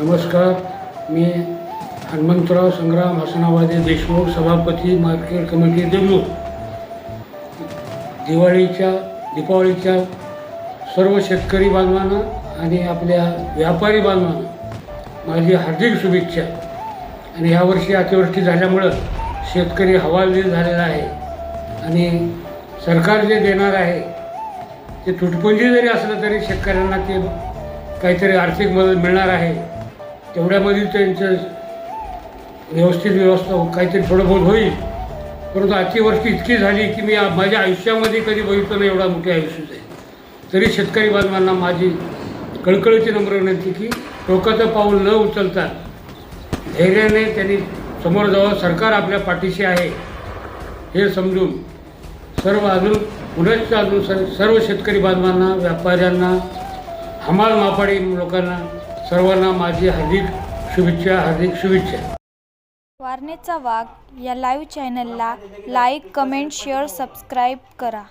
नमस्कार मी हनुमंतराव संग्राम हसनावादे देशमुख सभापती market committee देवळूर दिवाळीच्या दीपावळीच्या सर्व शेतकरी बांधवांना आणि आपल्या व्यापारी बांधवांना माझी हार्दिक शुभेच्छा. आणि यावर्षी अतिवृष्टी झाल्यामुळं शेतकरी हवालदिल झालेला आहे. आणि सरकार जे देणार आहे ते तुटपुंजी जरी असलं तरी शेतकऱ्यांना ते काहीतरी आर्थिक मदत मिळणार आहे. तेवढ्यामध्ये त्यांचं व्यवस्थित व्यवस्था हो- काहीतरी थोडं बहुत होईल. परंतु अतिवृष्टी इतकी झाली की मी माझ्या आयुष्यामध्ये कधी बघितलं नाही एवढा मोठे आयुष्य आहे. तरी शेतकरी बांधवांना माझी कळकळीची नम्र विनंती की टोकाचं पाऊल न उचलता धैर्याने त्यांनी समोर जावं. सरकार आपल्या पाठीशी आहे हे समजून सर्व अजून पुनश्च अजून सर सर्व शेतकरी बांधवांना व्यापाऱ्यांना हमाल मापाडी लोकांना सर्वांना माझी हार्दिक शुभेच्छा हार्दिक शुभेच्छा. वारणेचा वाघ या लाईव्ह चॅनलला लाईक कमेंट शेअर सबस्क्राईब करा.